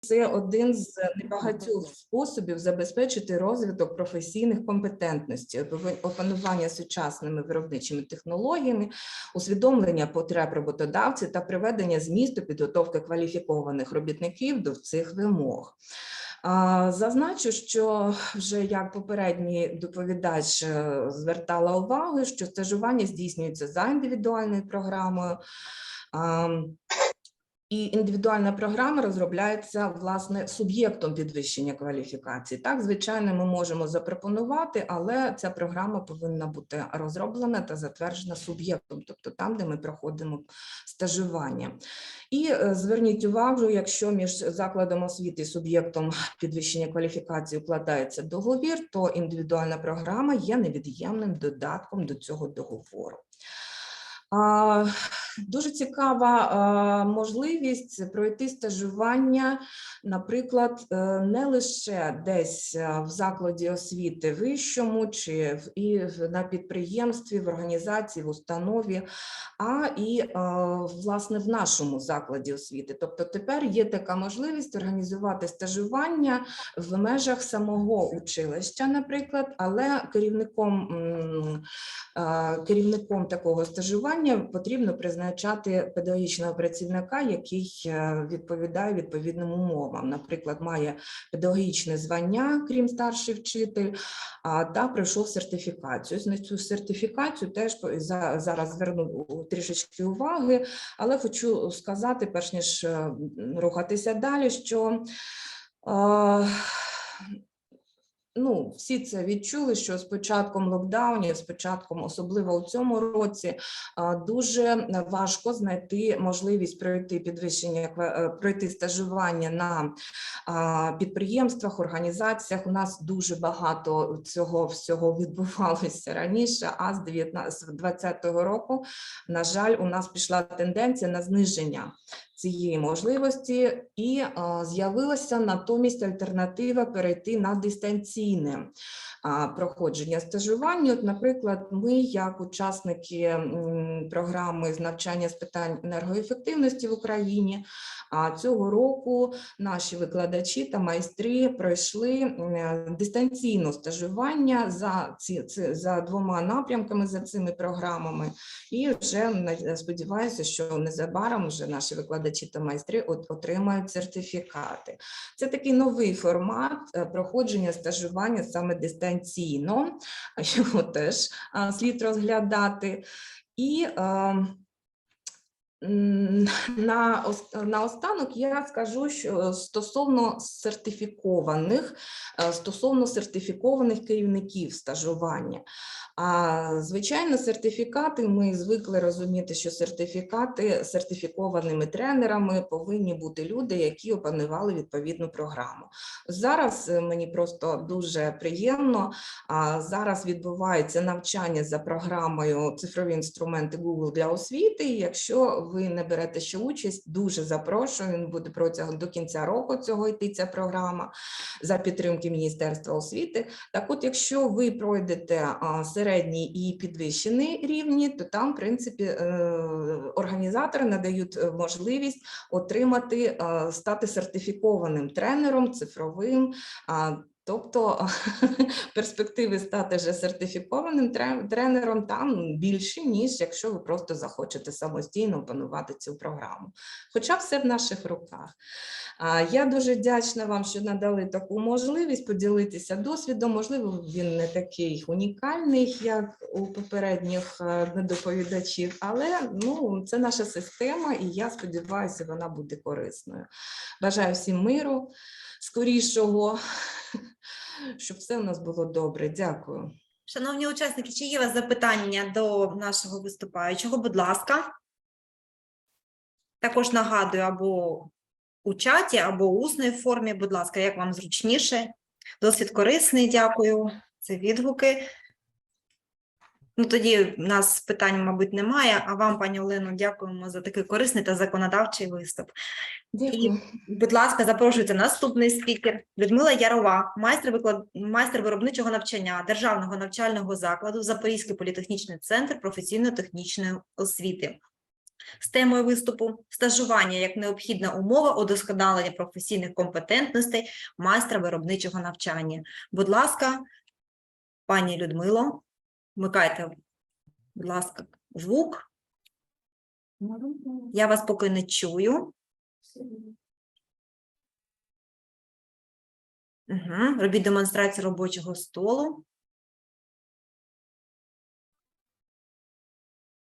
це один з небагатьох способів забезпечити розвиток професійних компетентностей, опанування сучасними виробничими технологіями, усвідомлення потреб роботодавців та приведення змісту підготовки кваліфікованих робітників до цих вимог. Зазначу, що вже як попередній доповідач е, звертала увагу, що стажування здійснюється за індивідуальною програмою. І індивідуальна програма розробляється власне суб'єктом підвищення кваліфікації. Так, звичайно, ми можемо запропонувати, але ця програма повинна бути розроблена та затверджена суб'єктом, тобто там, де ми проходимо стажування. І е, зверніть увагу, якщо між закладом освіти і суб'єктом підвищення кваліфікації укладається договір, то індивідуальна програма є невід'ємним додатком до цього договору. Дуже цікава можливість пройти стажування, наприклад, е, не лише десь е, в закладі освіти вищому, чи і на підприємстві, в організації, в установі, а і е, власне в нашому закладі освіти. Тобто тепер є така можливість організувати стажування в межах самого училища, наприклад, але керівником е, керівником такого стажування потрібно призначати педагогічного працівника, який е, відповідає відповідним умовам. Наприклад, має педагогічне звання, крім старший вчитель, та пройшов сертифікацію. На цю сертифікацію теж зараз зверну трішечки уваги, але хочу сказати, перш ніж е, рухатися далі, що е, Ну, всі це відчули, що з початком локдаунів, з початком, особливо у цьому році, дуже важко знайти можливість пройти підвищення е, пройти стажування на підприємствах, організаціях. У нас дуже багато цього всього відбувалося раніше. А з 19 з 2020 року, на жаль, у нас пішла тенденція на зниження цієї можливості, і з'явилася натомість альтернатива перейти на дистанційне проходження стажування. От, наприклад, ми, як учасники програми з навчання з питань енергоефективності в Україні, цього року наші викладачі та майстри пройшли м, дистанційне стажування за ці, за двома напрямками за цими програмами. І вже сподіваюся, що незабаром вже наші викладачі та майстри от- отримають сертифікати. Це такий новий формат е, проходження стажування саме дистанційно. Його теж слід розглядати. І е, м, на, ос- наостанок я скажу, що стосовно сертифікованих, е, стосовно сертифікованих керівників стажування. А звичайно, сертифікати ми звикли розуміти, що сертифікати сертифікованими тренерами повинні бути люди, які опанували відповідну програму. Зараз е, мені просто дуже приємно. Зараз відбувається навчання за програмою цифрові інструменти Google для освіти. Якщо ви не берете ще участь, дуже запрошую. Він буде протягом до кінця року цього йти ця програма за підтримки Міністерства освіти. Так, от, якщо ви пройдете середній і підвищений рівні, то там, в принципі, е, організатори надають е, можливість отримати е, стати сертифікованим тренером цифровим. Тобто перспективи стати вже сертифікованим тренером там більші, ніж якщо ви просто захочете самостійно опанувати цю програму. Хоча все в наших руках. Я дуже вдячна вам, що надали таку можливість поділитися досвідом. Можливо, він не такий унікальний, як у попередніх е, доповідачів, але ну, це наша система, і я сподіваюся, вона буде корисною. Бажаю всім миру, скорішого, щоб все у нас було добре. Дякую. Шановні учасники, чи є у вас запитання до нашого виступаючого? Будь ласка. Також нагадую, або у чаті, або у усній формі, будь ласка, як вам зручніше. Досвід корисний, дякую. Це відгуки. Ну, тоді в нас питань, мабуть, немає. А вам, пані Олено, дякуємо за такий корисний та законодавчий виступ. Дякую. Будь ласка, запрошується наступний спікер Людмила Ярова, майстер виклад... майстер виробничого навчання державного навчального закладу Запорізький політехнічний центр професійно-технічної освіти. з темою виступу стажування як необхідна умова удосконалення професійних компетентностей майстра виробничого навчання. Будь ласка, пані Людмило, вмикайте, будь ласка, звук. Я вас поки не чую. Угу. Робіть демонстрацію робочого столу.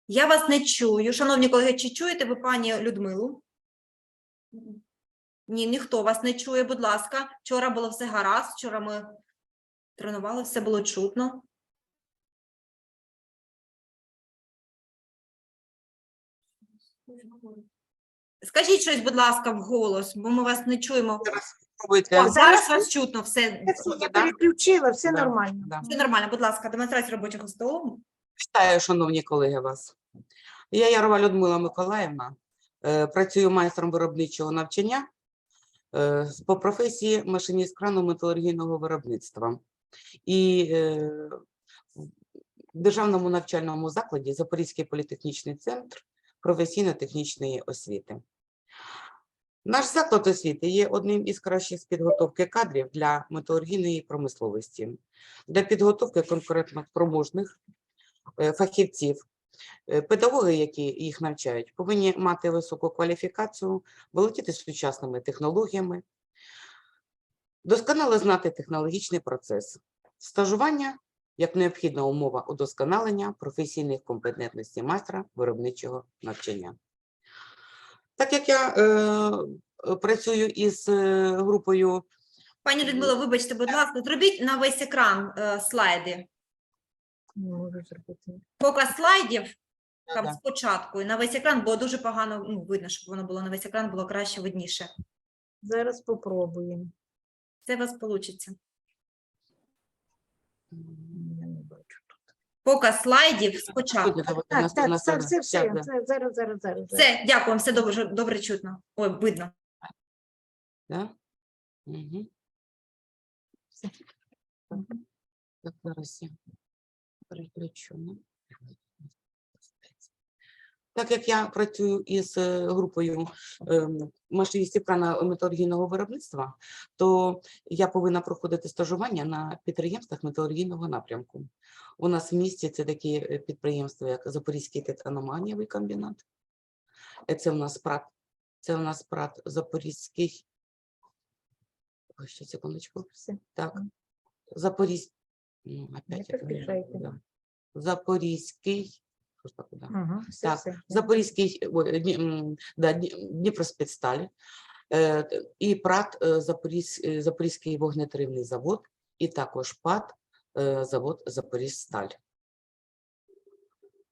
Я вас не чую. Шановні колеги, чи чуєте ви пані Людмилу? Ні, ніхто вас не чує, будь ласка. Вчора було все гаразд, вчора ми тренували, все було чутно. Скажіть щось, будь ласка, вголос, бо ми вас не чуємо. Пробуйте. О, зараз вас чутно, все, Все, Я да? переключила, все Да, нормально. да. все нормально. Будь ласка, демонстрація робочого столу. Вітаю, шановні колеги, вас. Я Ярова Людмила Миколаївна, е, працюю майстром виробничого навчання е, з- по професії машиніст крану металургійного виробництва. І е, в Державному навчальному закладі Запорізький політехнічний центр професійно-технічної освіти. Наш заклад освіти є одним із кращих з підготовки кадрів для металургійної промисловості, для підготовки конкурентно спроможних е, фахівців. Е, Педагоги, які їх навчають, повинні мати високу кваліфікацію, володіти сучасними технологіями, досконало знати технологічний процес, стажування як необхідна умова удосконалення професійних компетентностей майстра виробничого навчання. Так як я е, е, працюю із е, групою Пані Людмило, вибачте, будь ласка, зробіть на весь екран е, слайди. Не можу зробити. Показ слайдів там спочатку і на весь екран було дуже погано ну, видно, щоб воно було на весь екран, було краще видніше. Зараз попробуємо. Це у вас вийде. Показ слайдів спочатку. Так, Так, так, все, все, все, да. зараз, зараз, зараз. зараз. Все, дякую, вам, все добре, добре чутно. Ой, видно. Да? Угу. Так, так, зараз я переключу. Так як я працюю із е, групою ем, машиністів металургійного виробництва, то я повинна проходити стажування на підприємствах металургійного напрямку. У нас в місті це такі е, підприємства, як Запорізький титаноманієвий комбінат. Е, Це у нас ПРАТ, це у нас ПРАТ Запорізький. Ой, ще секундочку. Все. Так, Мгм. Запорізь... Ну, опять я поспішайте. да. Запорізький. Що ж так, да. Ага, все, Так, все. Запорізький, ой, Дні- да, Дні- Дніпроспецсталь, е, і ПРАТ Запорізь, е, Запорізький вогнетривний завод, і також ПАТ е, завод Запоріжсталь.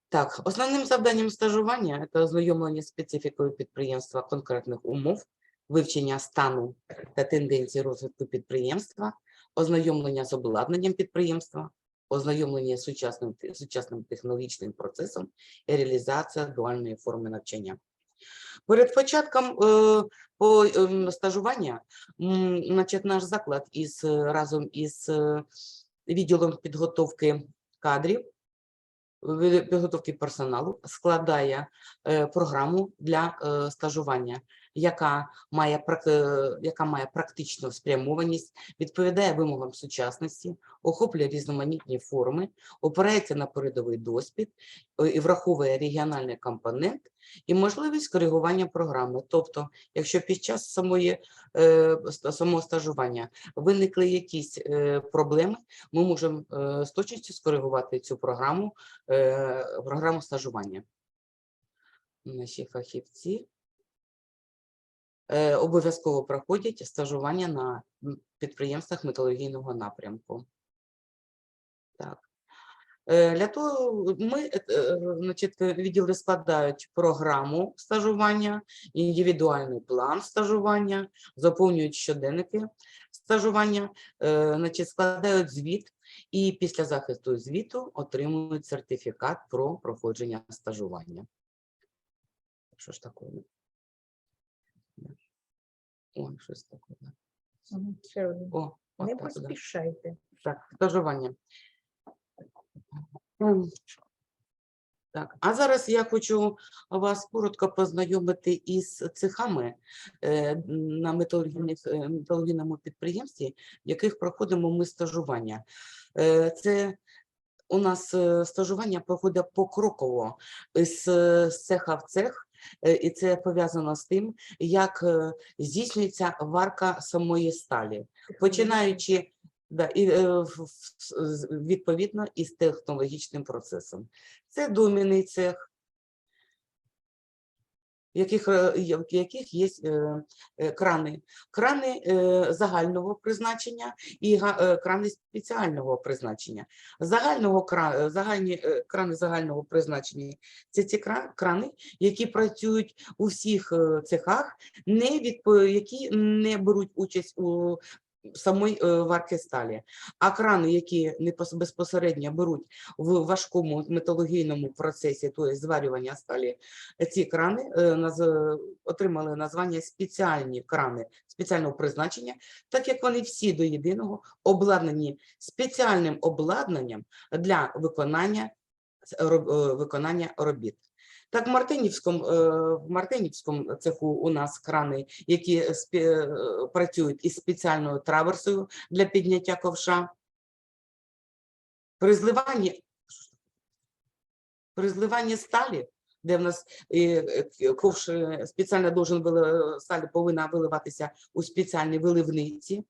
Так, основним завданням стажування це ознайомлення з специфікою підприємства конкретних умов, вивчення стану та тенденцій розвитку підприємства, ознайомлення з обладнанням підприємства, ознайомлення з сучасним, сучасним технологічним процесом і реалізація дуальної форми навчання. Перед початком е, по ем, стажування значить, наш заклад із е, разом із е, відділом підготовки кадрів, підготовки персоналу складає програму для стажування, яка має е, яка має практичну спрямованість, відповідає вимогам сучасності, охоплює різноманітні форми, опирається на передовий досвід е, і враховує регіональний компонент і можливість коригування програми. Тобто, якщо під час самої е, самого стажування виникли якісь проблеми, ми можемо з точністю скоригувати цю програму, програму стажування. Наші фахівці обов'язково проходять стажування на підприємствах металургійного напрямку. Так. Е, Для того ми, е, е, значить, відділи складають програму стажування, індивідуальний план стажування, заповнюють щоденники стажування, е, значить, складають звіт і після захисту звіту отримують сертифікат про проходження стажування. Що ж таке? Ой, щось таке. да. Ще один. О, Не отак, да. поспішайте. Так, стажування. Ем, Так, а зараз я хочу вас коротко познайомити із цехами е, на металургійних- е, металургійному підприємстві, в яких проходимо ми стажування. Е, Це у нас е, стажування проходить покроково з е, з цеха в цех, і це пов'язано з тим, як е, здійснюється варка самої сталі, починаючи да, і, е, відповідно із технологічним процесом. Це думіний цех, яких, е, в яких є е, е, крани. Крани загального призначення і крани спеціального призначення. Загального загальні крани загального призначення це ці крани, які працюють у всіх цехах, не від які не беруть участь у самої е, варки сталі. А крани, які не пос- безпосередньо беруть в важкому металургійному процесі, тобто зварювання сталі, ці крани е, отримали названня спеціальні крани спеціального призначення, так як вони всі до єдиного обладнані спеціальним обладнанням для виконання, е, виконання робіт. Так, в Мартинівському, е, в Мартинівському цеху у нас крани, які спе- е, працюють із спеціальною траверсою для підняття ковша. При зливанні, при зливанні сталі, де в нас е, е, ковш е, спеціально должен вили- сталь повинна виливатися у спеціальній виливниці.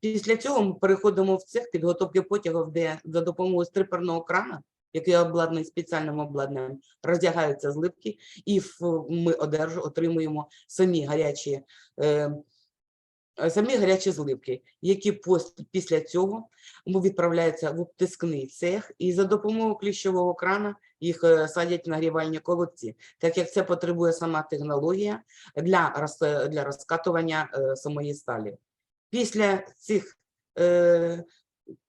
Після цього ми переходимо в цех підготовки потягів, де за допомогою стриперного крана, який обладнаний спеціальним обладнанням, роздягаються зливки, і ми одержу, отримуємо самі гарячі, е, е, самі гарячі зливки, які після цього відправляються в обтискний цех, і за допомогою кліщового крана їх е, садять нагрівальні колодці, так як це потребує сама технологія для, роз- для розкатування е, самої сталі. Після цих е,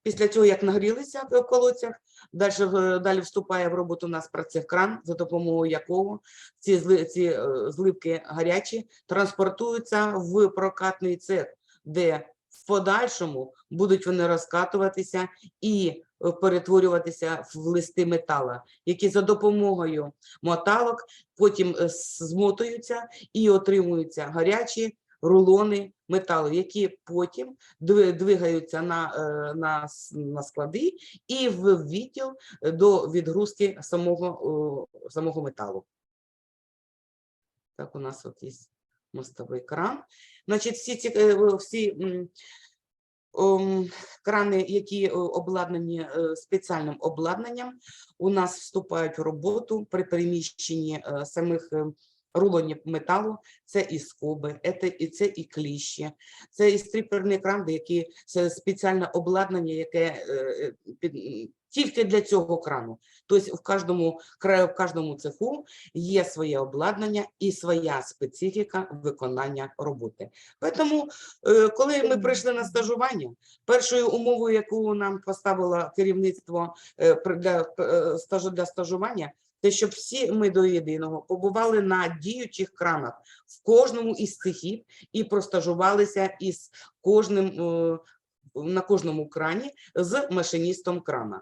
після цього, як нагрілися в колодцях, далі, далі вступає в роботу у нас процес-кран, за допомогою якого ці, зли, ці е, зливки гарячі транспортуються в прокатний цех, де в подальшому будуть вони розкатуватися і е, перетворюватися в листи метала, які за допомогою моталок потім е, змотуються і отримуються гарячі рулони металу, які потім двигаються на, е, на, на склади і в відділ е, до відгрузки самого, самого металу. Так, у нас от є мостовий кран. Значить, всі ці е, о, всі ом, крани, які обладнані спеціальним обладнанням, у нас вступають в роботу при переміщенні е, самих рулонів металу. Це і скоби, це і це і кліщі, це і стріперний кран, які це спеціальне обладнання, яке е, е, під, тільки для цього крану. Тобто в кожному краю, в кожному цеху є своє обладнання і своя специфіка виконання роботи. Тому, е, коли ми прийшли на стажування, першою умовою, яку нам поставило керівництво для стажу для стажування, те, щоб всі ми до єдиного побували на діючих кранах в кожному із цехів і простажувалися із кожним е, на кожному крані з машиністом крана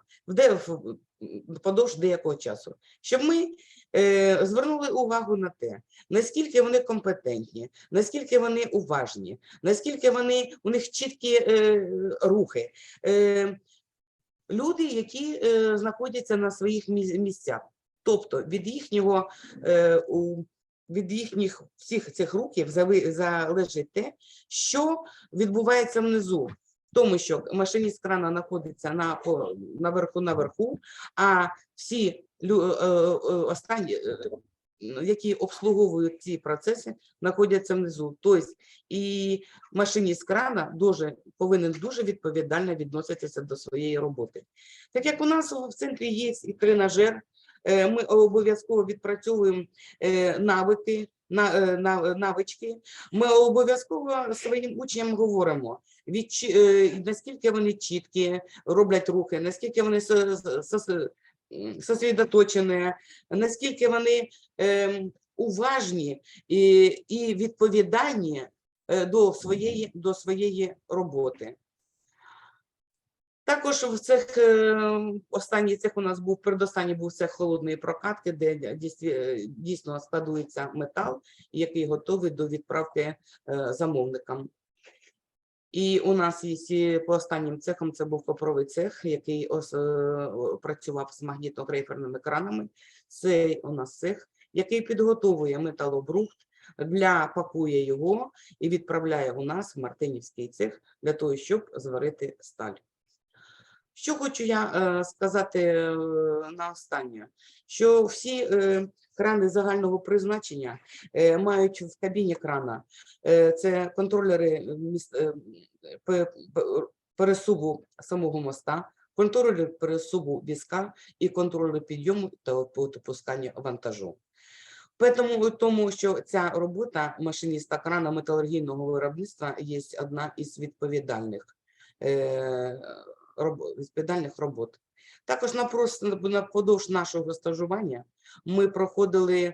впродовж деякого часу, щоб ми е, звернули увагу на те, наскільки вони компетентні, наскільки вони уважні, наскільки вони у них чіткі е, рухи. Е, люди, які е, знаходяться на своїх місцях. Тобто від їхнього е, від їхніх всіх цих зави- залежить те, що відбувається внизу. Тому, що машиніст крана знаходиться на наверху наверху, а всі е, е, останні, які обслуговують ці процеси, знаходяться внизу. Тобто і машиніст крана дуже повинен дуже відповідально відноситися до своєї роботи. Так як у нас в центрі є і тренажер, ми обов'язково відпрацьовуємо е, навики, на- е, навички. Ми обов'язково своїм учням говоримо, від, е, наскільки вони чіткі роблять рухи, наскільки вони сосредоточені, наскільки вони ем, уважні і, відповідальні е, до своєї, до своєї роботи. Також в цех е, останній цех у нас був передостанній був цех холодної прокатки, де е, дійсно складується метал, який готовий до відправки е, замовникам. І у нас є по останнім цехам це був паперовий цех, який ос- працював з магнітогрейферними кранами. Це у нас цех, який підготовує металобрухт, для пакує його і відправляє у нас в Мартинівський цех для того, щоб зварити сталь. Що хочу я е, сказати е, на останнє, що всі е, крани загального призначення мають в кабіні крана. Це контролери пересуву самого моста, контролер пересуву візка і контролер підйому та опускання вантажу. Тому, тому що ця робота машиніста крана металургійного виробництва є одна із відповідальних, відповідальних робот. Також на прос- на нашого стажування ми проходили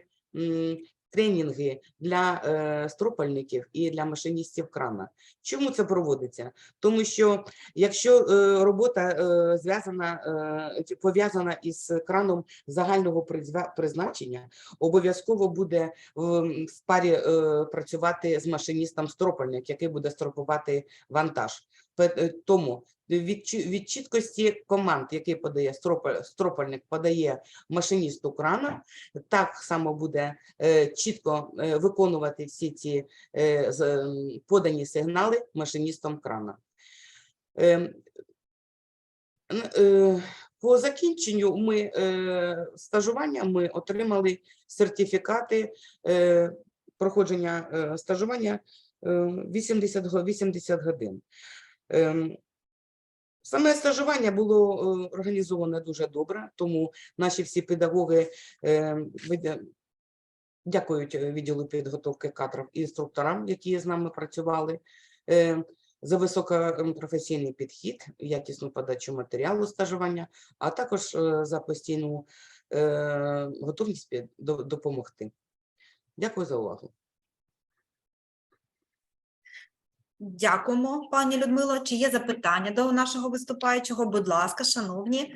тренінги для е, стропальників і для машиністів крана. Чому це проводиться? Тому що якщо е, робота е, зв'язана пов'язана із краном загального призначення, обов'язково буде в, парі працювати з машиністом стропальник, який буде стропувати вантаж. Е, Тому від, від чіткості команд, який подає стропа- стропальник, подає машиністу крана, так само буде е, чітко е, виконувати всі ці подані сигнали машиністом крана. Ем, По закінченню ми стажування ми отримали сертифікати проходження стажування е, 80, 80 годин. Ем, Саме стажування було е, організоване дуже добре, тому наші всі педагоги е, дякують е, відділу підготовки кадрів і інструкторам, які з нами працювали. За високопрофесійний підхід, якісну подачу матеріалу стажування, а також за постійну готовність допомогти. Дякую за увагу. Дякуємо, пані Людмило. Чи є запитання до нашого виступаючого? Будь ласка, шановні.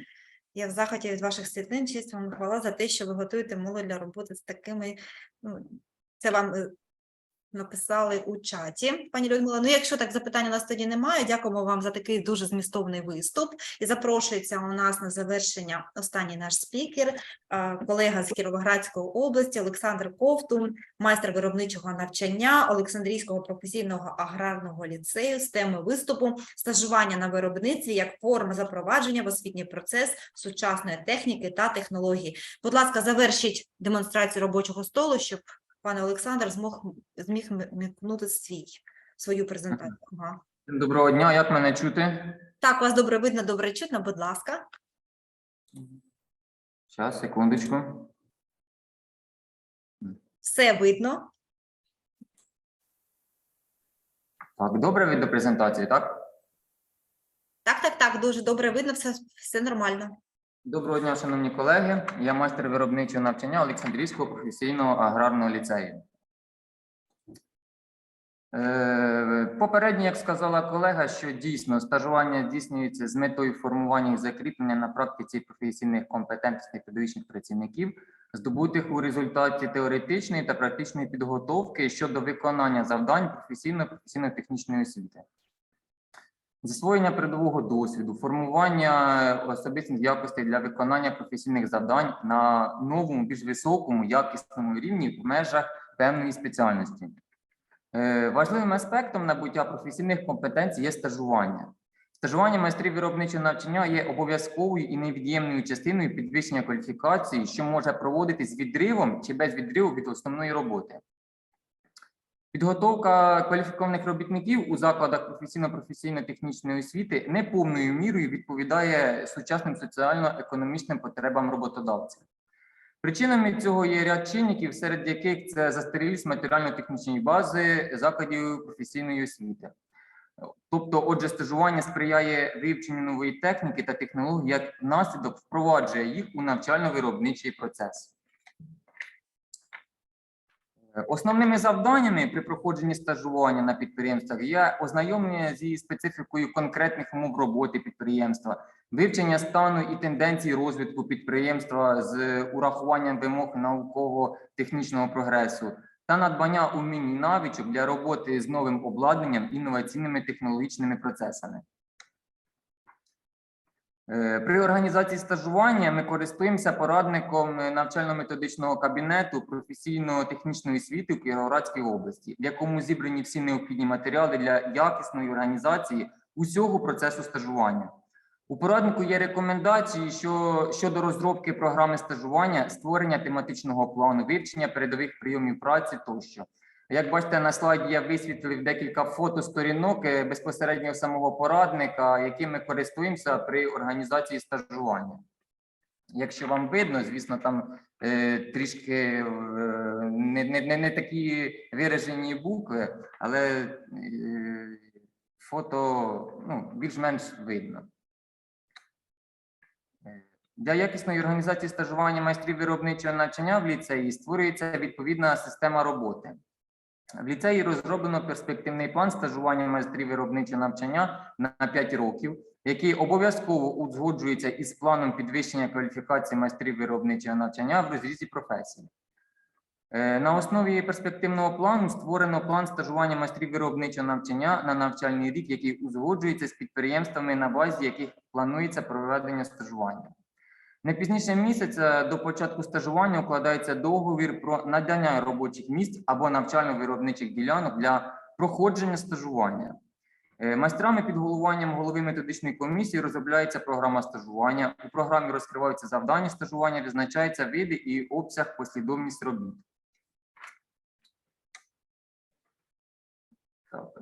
Я в захваті від ваших світлин. Честь вам хвала за те, що ви готуєте молодь для роботи з такими. Ну, це вам е, написали у чаті, пані Людмила. Ну, якщо так запитань у нас тоді немає, дякуємо вам за такий дуже змістовний виступ. І запрошується у нас на завершення останній наш спікер, колега з Кіровоградської області Олександр Ковтун, майстер виробничого навчання Олександрійського професійного аграрного ліцею з теми виступу стажування на виробництві як форма запровадження в освітній процес сучасної техніки та технологій. Будь ласка, завершіть демонстрацію робочого столу, щоб пан Олександр змог зміг мікнути свій свою презентацію. Ага. Доброго дня, як мене чути? Так, вас добре видно, добре чутно. Будь ласка. Зараз, секундочку. Все видно. Так, добре від до презентації, так? Так, так, так, дуже добре видно, все, все нормально. Доброго дня, шановні колеги. Я майстер виробничого навчання Олександрійського професійного аграрного ліцею. Е, Попередньо, як сказала колега, що дійсно стажування здійснюється з метою формування і закріплення на практиці професійних компетентностей педагогічних працівників, здобутих у результаті теоретичної та практичної підготовки щодо виконання завдань професійно професійно-технічної освіти. Засвоєння передового досвіду, формування особистих якостей для виконання професійних завдань на новому, більш високому, якісному рівні в межах певної спеціальності. Е, Важливим аспектом набуття професійних компетенцій є стажування. Стажування майстрів виробничого навчання є обов'язковою і невід'ємною частиною підвищення кваліфікації, що може проводитись з відривом чи без відриву від основної роботи. Підготовка кваліфікованих робітників у закладах професійно-професійно-технічної освіти не повною мірою відповідає сучасним соціально-економічним потребам роботодавця. Причинами цього є ряд чинників, серед яких це застарілість матеріально-технічної бази закладів професійної освіти. Тобто, отже, стажування сприяє вивченню нової техніки та технологій, як наслідок впроваджує їх у навчально-виробничий процес. Основними завданнями при проходженні стажування на підприємствах є ознайомлення зі специфікою конкретних умов роботи підприємства, вивчення стану і тенденцій розвитку підприємства з урахуванням вимог науково-технічного прогресу та надбання умінь і навичок для роботи з новим обладнанням інноваційними технологічними процесами. Е, При організації стажування ми користуємося порадником е, навчально-методичного кабінету професійно-технічної освіти в Кіровоградській області, в якому зібрані всі необхідні матеріали для якісної організації усього процесу стажування. У пораднику є рекомендації що, щодо розробки програми стажування, створення тематичного плану, вивчення передових прийомів праці тощо. Як бачите, на слайді я висвітлив декілька фотосторінок е, безпосередньо самого порадника, яким ми користуємося при організації стажування. Якщо вам видно, звісно, там е, трішки е, не, не, не, не такі виражені букви, але е, фото ну, більш-менш видно. Е, Для якісної організації стажування майстрів виробничого навчання в ліцеї створюється відповідна система роботи. В ліцеї розроблено перспективний план стажування майстрів виробничого навчання на 5 років, який обов'язково узгоджується із планом підвищення кваліфікації майстрів виробничого навчання в розрізі професій. Е, На основі перспективного плану створено план стажування майстрів виробничого навчання на навчальний рік, який узгоджується з підприємствами, на базі яких планується проведення стажування. Не пізніше місяця до початку стажування укладається договір про надання робочих місць або навчально-виробничих ділянок для проходження стажування. Е, Майстрами під головуванням голови методичної комісії розробляється програма стажування. У програмі розкриваються завдання стажування, визначаються види і обсяг послідовність робіт.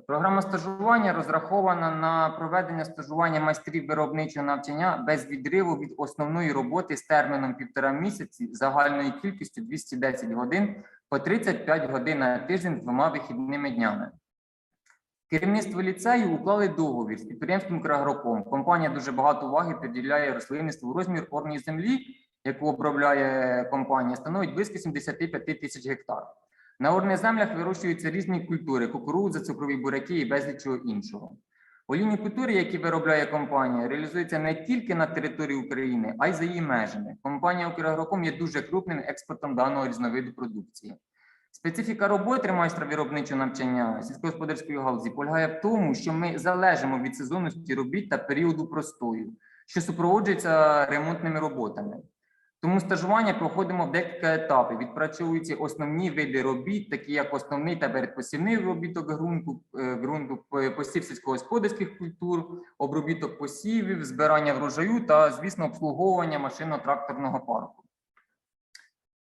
Програма стажування розрахована на проведення стажування майстрів виробничого навчання без відриву від основної роботи з терміном півтора місяці загальною кількістю 210 годин по 35 годин на тиждень з двома вихідними днями. Керівництво ліцею уклали договір з підприємством «Крагроком». Компанія дуже багато уваги приділяє рослинництву. Розмір орної землі, яку обробляє компанія, становить близько 75 тисяч гектар. На орних землях вирощуються різні культури: кукурудза, цукрові буряки і безліч чого іншого. Олійні культури, які виробляє компанія, реалізуються не тільки на території України, а й за її межами. Компанія «Украгроком» є дуже крупним експортом даного різновиду продукції. Специфіка роботи майстра виробничого навчання сільськогосподарської галузі полягає в тому, що ми залежимо від сезонності робіт та періоду простою, що супроводжується ремонтними роботами. Тому стажування проходимо в декілька етапів. Відпрацьовуються основні види робіт, такі як основний та передпосівний обробіток ґрунту, е, ґрунту посів сільськогосподарських культур, обробіток посівів, збирання врожаю та, звісно, обслуговування машинно-тракторного парку.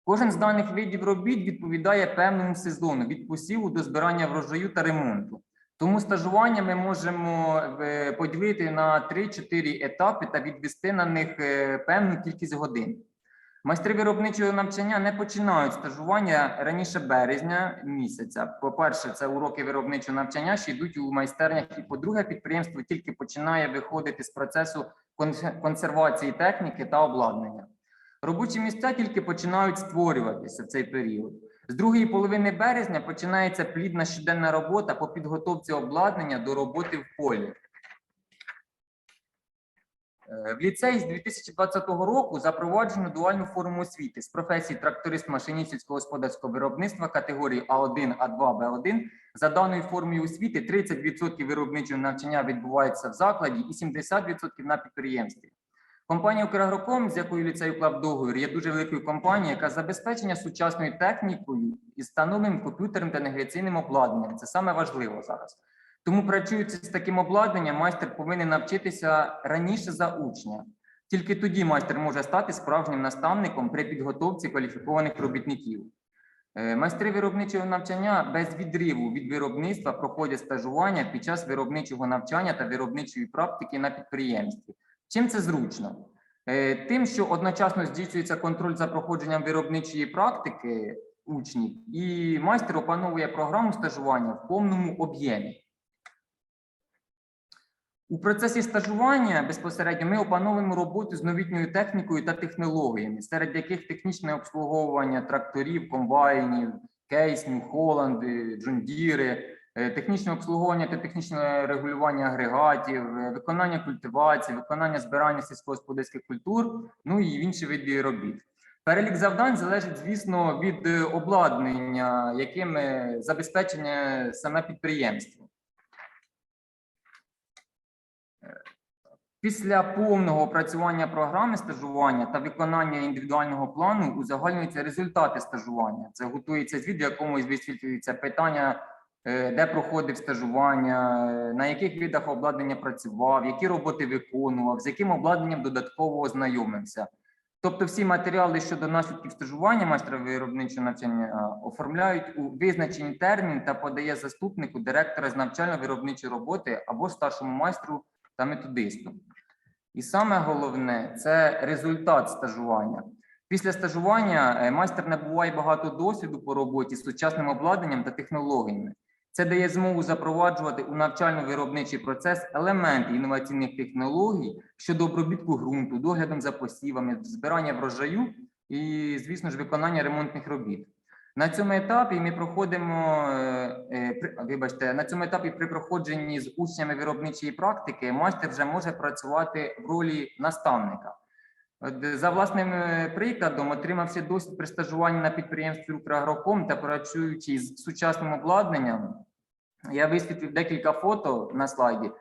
Кожен з даних видів робіт відповідає певному сезону від посіву до збирання врожаю та ремонту. Тому стажування ми можемо е, поділити на 3-4 етапи та відвести на них е, певну кількість годин. Майстри виробничого навчання не починають стажування раніше березня місяця. По-перше, це уроки виробничого навчання, що йдуть у майстернях. І по-друге, підприємство тільки починає виходити з процесу консервації техніки та обладнання. Робочі місця тільки починають створюватися в цей період. З другої половини березня починається плідна щоденна робота по підготовці обладнання до роботи в полі. Е, В ліцеї з 2020 року запроваджено дуальну форму освіти з професії тракторист машиніст сільськогосподарського виробництва категорії А1, А2, Б1. За даною формою освіти 30% виробничого навчання відбувається в закладі і 70% на підприємстві. Компанія «Украгроком», з якою ліцей уклав договір, є дуже великою компанією, яка забезпечення сучасною технікою і встановленим комп'ютерним та навігаційним обладнанням. Це саме важливо зараз. Тому, працюючи з таким обладнанням, майстер повинен навчитися раніше за учня. Тільки тоді майстер може стати справжнім наставником при підготовці кваліфікованих робітників. Е, Майстри виробничого навчання без відриву від виробництва проходять стажування під час виробничого навчання та виробничої практики на підприємстві. Чим це зручно? Е, Тим, що одночасно здійснюється контроль за проходженням виробничої практики учнів, і майстер опановує програму стажування в повному об'ємі. У процесі стажування безпосередньо ми опановуємо роботу з новітньою технікою та технологіями, серед яких технічне обслуговування тракторів, комбайнів, Кейс, Нью Холланди, Джондіри, е, технічне обслуговування та технічне регулювання агрегатів, е, виконання культивації, виконання збирання сільськогосподарських культур, ну і інші види робіт. Перелік завдань залежить, звісно, від е, обладнання, яким забезпечене саме підприємство. Е, Після повного опрацювання програми стажування та виконання індивідуального плану узагальнюються результати стажування. Це готується звіт, в якому висвітлюються питання, е, де проходив стажування, е, на яких видах обладнання працював, які роботи виконував, з яким обладнанням додатково ознайомився. Тобто всі матеріали щодо наслідків стажування майстра виробничого навчання е, оформляють у визначений термін та подає заступнику директора з навчально-виробничої роботи або старшому майстру та методисту. І саме головне це результат стажування. Після стажування е, майстер набуває багато досвіду по роботі з сучасним обладнанням та технологіями. Це дає змогу запроваджувати у навчально-виробничий процес елементи інноваційних технологій щодо обробітку ґрунту, доглядом за посівами, збирання врожаю і, звісно ж, виконання ремонтних робіт. На цьому етапі ми проходимо, е, е, вибачте, на цьому етапі при проходженні з учнями виробничої практики майстер вже може працювати в ролі наставника. За власним е, прикладом, отримавши досвід при стажуванні на підприємстві «Украгроком» та працюючи з сучасним обладнанням, я висвітлив декілька фото на слайді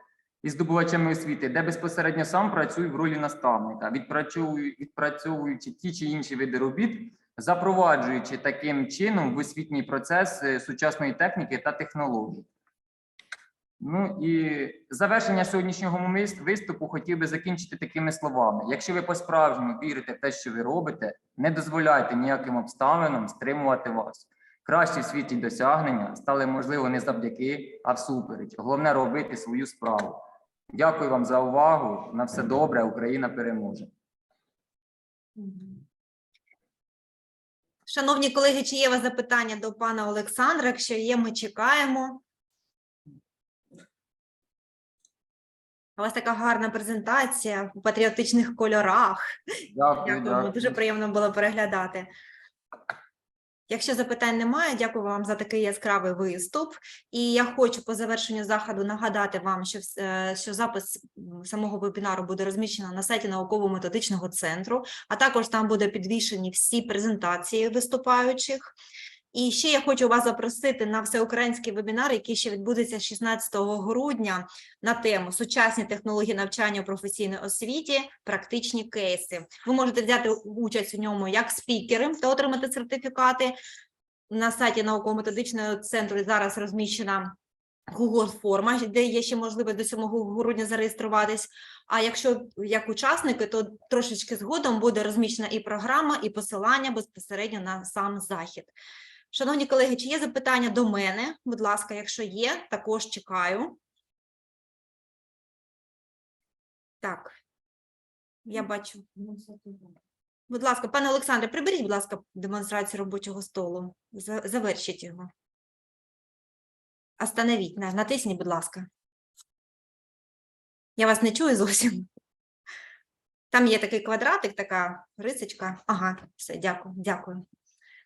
із здобувачами освіти, де безпосередньо сам працюю в ролі наставника, відпрацьовую, відпрацьовуючи ті чи інші види робіт, запроваджуючи таким чином в освітній процес сучасної техніки та технологій. Ну і завершення сьогоднішнього виступу хотів би закінчити такими словами: якщо ви по-справжньому вірите в те, що ви робите, не дозволяйте ніяким обставинам стримувати вас. Кращі в світі досягнення стали можливо не завдяки, а всупереч. Головне робити свою справу. Дякую вам за увагу. На все добре. Україна переможе. Шановні колеги, чи є у вас запитання до пана Олександра? Якщо є, ми чекаємо. У вас така гарна презентація у патріотичних кольорах. Дякую, дякую. дуже приємно було переглядати. Якщо запитань немає, дякую вам за такий яскравий виступ. І я хочу по завершенню заходу нагадати вам, що, е, що запис самого вебінару буде розміщено на сайті науково-методичного центру, а також там буде підвішені всі презентації виступаючих. І ще я хочу вас запросити на всеукраїнський вебінар, який ще відбудеться 16 грудня на тему сучасні технології навчання у професійній освіті, практичні кейси. Ви можете взяти участь у ньому як спікери та отримати сертифікати. На сайті науково-методичного центру зараз розміщена Google форма, де є ще можливість до 7 грудня зареєструватись. А якщо як учасники, то трошечки згодом буде розміщена і програма, і посилання безпосередньо на сам захід. Шановні колеги, чи є запитання до мене? Будь ласка, якщо є, також чекаю. Так, я бачу. Будь ласка, пане Олександре, приберіть, будь ласка, демонстрацію робочого столу. Завершіть його. Остановіть, натисніть, будь ласка. Я вас не чую зовсім. Там є такий квадратик, така рисочка. Ага, все, дякую, дякую.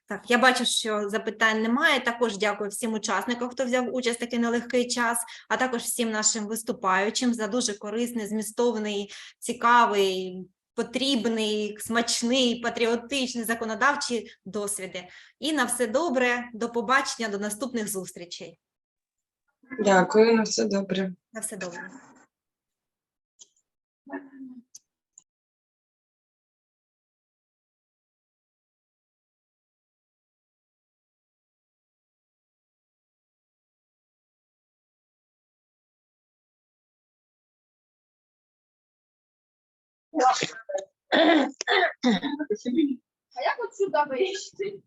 Так, я бачу, що запитань немає. Також дякую всім учасникам, хто взяв участь такий нелегкий час, а також всім нашим виступаючим за дуже корисний, змістовний, цікавий, потрібний, смачний, патріотичний, законодавчі досвіди. І на все добре, до побачення, до наступних зустрічей. Дякую, на все добре. На все добре. А як от сюди вийти?